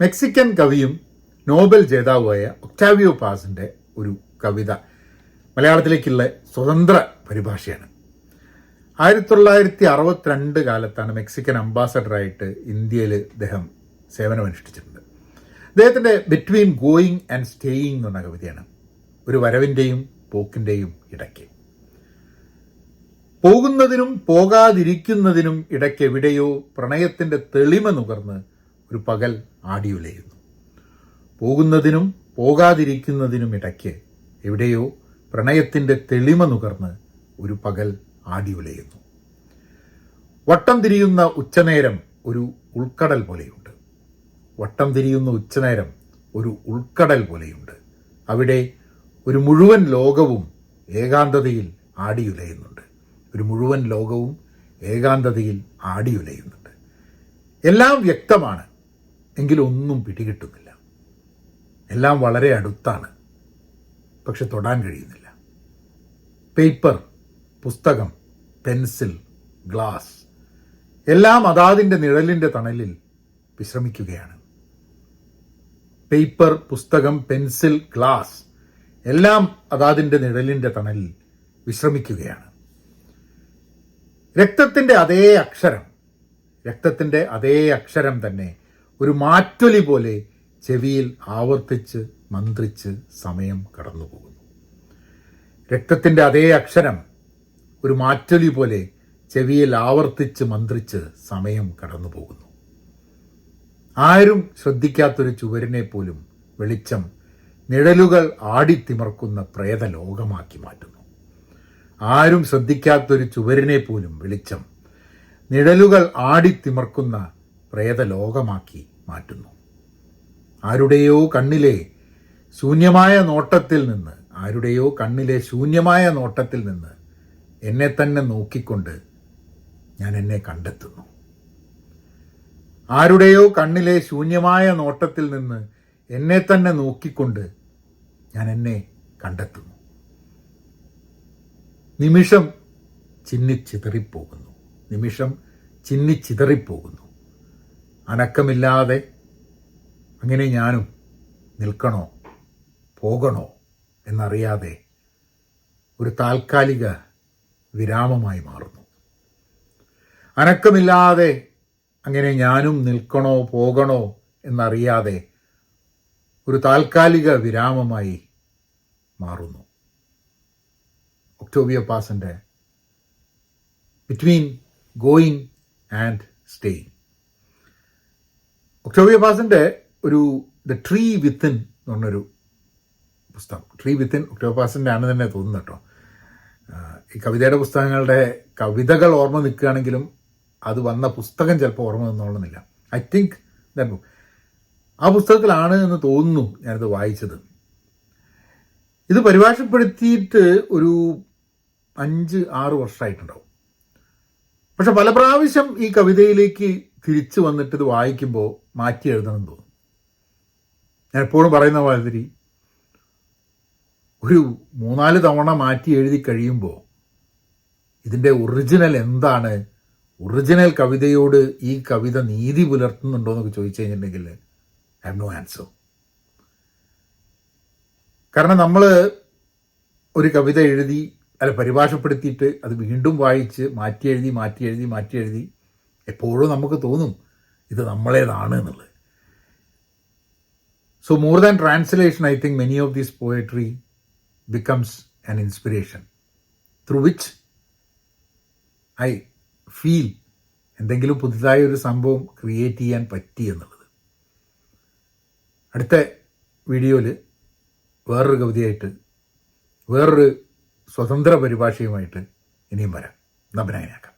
Mexican കവിയും Nobel ജേതാവുമായ Octavio പാസിന്റെ ഒരു കവിത മലയാളത്തിലേക്കുള്ള സ്വതന്ത്ര പരിഭാഷയാണ്. ആയിരത്തി തൊള്ളായിരത്തി അറുപത്തിരണ്ട് കാലത്താണ് മെക്സിക്കൻ അംബാസഡറായിട്ട് ഇന്ത്യയിൽ അദ്ദേഹം സേവനമനുഷ്ഠിച്ചിട്ടുണ്ട്. അദ്ദേഹത്തിന്റെ ബിറ്റ്വീൻ ഗോയിങ് ആൻഡ് സ്റ്റേയിങ് എന്ന കവിതയാണ്. ഒരു വരവിന്റെയും പോക്കിന്റെയും ഇടയ്ക്ക്. പോകുന്നതിനും പോകാതിരിക്കുന്നതിനും ഇടയ്ക്ക് എവിടെയോ പ്രണയത്തിന്റെ തെളിമ നുകർന്ന് ഒരു പകൽ ആടിയുലയുന്നു. പോകുന്നതിനും പോകാതിരിക്കുന്നതിനും ഇടയ്ക്ക് എവിടെയോ പ്രണയത്തിന്റെ തെളിമ നുകർന്ന് ഒരു പകൽ ആടിയുലയുന്നു. വട്ടം തിരിയുന്ന ഉച്ചനേരം ഒരു ഉൾക്കടൽ പോലെയുണ്ട്. വട്ടം തിരിയുന്ന ഉച്ചനേരം ഒരു ഉൾക്കടൽ പോലെയുണ്ട്. അവിടെ ഒരു മുഴുവൻ ലോകവും ഏകാന്തതയിൽ ആടിയുലയുന്നുണ്ട്. ഒരു മുഴുവൻ ലോകവും ഏകാന്തതയിൽ ആടിയുലയുന്നുണ്ട്. എല്ലാം വ്യക്തമാണ്. എങ്കിലും ഒന്നും പിടികിട്ടുന്നില്ല. എല്ലാം വളരെ അടുത്താണ്. പക്ഷെ തൊടാൻ കഴിയുന്നില്ല. പേപ്പർ പുസ്തകം പെൻസിൽ ഗ്ലാസ് എല്ലാം അതാതിന്റെ നിഴലിന്റെ തണലിൽ വിശ്രമിക്കുകയാണ്. പേപ്പർ പുസ്തകം പെൻസിൽ ഗ്ലാസ് എല്ലാം അതാതിന്റെ നിഴലിന്റെ തണലിൽ വിശ്രമിക്കുകയാണ്. രക്തത്തിന്റെ അതേ അക്ഷരം രക്തത്തിന്റെ അതേ അക്ഷരം തന്നെ ഒരു മാറ്റൊലി പോലെ ചെവിയിൽ ആവർത്തിച്ച് മന്ത്രിച്ച് സമയം കടന്നുപോകുന്നു. രക്തത്തിന്റെ അതേ അക്ഷരം ഒരു മാറ്റൊലി പോലെ ചെവിയിൽ ആവർത്തിച്ച് മന്ത്രിച്ച് സമയം കടന്നുപോകുന്നു. ആരും ശ്രദ്ധിക്കാത്തൊരു ചുവരിനെ പോലും വെളിച്ചം നിഴലുകൾ ആടിത്തിമർക്കുന്ന പ്രേതലോകമാക്കി മാറ്റുന്നു. ആരും ശ്രദ്ധിക്കാത്തൊരു ചുവരിനെ പോലും വെളിച്ചം നിഴലുകൾ ആടിത്തിമർക്കുന്ന പ്രേതലോകമാക്കി മാറ്റുന്നു. ആരുടെയോ കണ്ണിലെ ശൂന്യമായ നോട്ടത്തിൽ നിന്ന് ആരുടെയോ കണ്ണിലെ ശൂന്യമായ നോട്ടത്തിൽ നിന്ന് എന്നെ തന്നെ നോക്കിക്കൊണ്ട് ഞാൻ എന്നെ കണ്ടെത്തുന്നു. ആരുടെയോ കണ്ണിലെ ശൂന്യമായ നോട്ടത്തിൽ നിന്ന് എന്നെ തന്നെ നോക്കിക്കൊണ്ട് ഞാൻ എന്നെ കണ്ടെത്തുന്നു. നിമിഷം ചിന്നിച്ചിതറിപ്പോകുന്നു നിമിഷം ചിന്നിച്ചിതറിപ്പോകുന്നു അനക്കമില്ലാതെ അങ്ങനെ ഞാനും നിൽക്കണോ പോകണോ എന്നറിയാതെ ഒരു താൽക്കാലിക വിരാമമായി മാറുന്നു. അനക്കമില്ലാതെ അങ്ങനെ ഞാനും നിൽക്കണോ പോകണോ എന്നറിയാതെ ഒരു താൽക്കാലിക വിരാമമായി മാറുന്നു. Octavio പാസിന്റെ between going and staying Octavio പാസിന്റെ ഒരു ദ ട്രീ വിത്തിൻ എന്ന് പറഞ്ഞൊരു പുസ്തകം. ട്രീ വിത്തിൻ ഒക്ടോബിയ പാസിന്റെ ആണ് തന്നെ തോന്നുന്നു കേട്ടോ. ഈ കവിതയുടെ പുസ്തകങ്ങളുടെ കവിതകൾ ഓർമ്മ നിൽക്കുകയാണെങ്കിലും അത് വന്ന പുസ്തകം ചിലപ്പോൾ ഓർമ്മ നിന്നോളുന്നില്ല ഐ തിങ്ക് ദാറ്റ് ബുക്ക് ആ പുസ്തകത്തിലാണ് എന്ന് തോന്നുന്നു ഞാനിത് വായിച്ചത്. ഇത് പരിഭാഷപ്പെടുത്തിയിട്ട് ഒരു അഞ്ച് ആറ് വർഷമായിട്ടുണ്ടാവും. പക്ഷെ പല പ്രാവശ്യം ഈ കവിതയിലേക്ക് തിരിച്ചു വന്നിട്ട് ഇത് വായിക്കുമ്പോൾ മാറ്റി എഴുതണം തോന്നും. ഞാൻ എപ്പോഴും പറയുന്ന മാതിരി ഒരു മൂന്നാൽ തവണ മാറ്റി എഴുതി കഴിയുമ്പോൾ ഇതിന്റെ ഒറിജിനൽ എന്താണ്? ഒറിജിനൽ കവിതയോട് ഈ കവിത നീതി പുലർത്തുന്നുണ്ടോ എന്നൊക്കെ ചോദിച്ചു കഴിഞ്ഞിട്ടുണ്ടെങ്കിൽ ഐ ഹാവ് നോ ആൻസർ കാരണം നമ്മൾ ഒരു കവിത എഴുതി അല്ല പരിഭാഷപ്പെടുത്തിയിട്ട് അത് വീണ്ടും വായിച്ച് മാറ്റി എഴുതി മാറ്റി എഴുതി മാറ്റി എഴുതി എപ്പോഴും നമുക്ക് തോന്നും ഇത് നമ്മളേതാണ് എന്നുള്ളത്. So more than translation I think many of these poetry becomes an inspiration through which I feel എന്തെങ്കിലും പുതുതായ ഒരു സംഭവം ക്രിയേറ്റ് ചെയ്യാൻ പറ്റി എന്നുള്ളത്. അടുത്ത വീഡിയോയിൽ വേറൊരു കവിതയായിട്ട് വേറൊരു സ്വതന്ത്ര പരിഭാഷയുമായിട്ട് ഇനിയും വരാം. നബനായനാക്കാം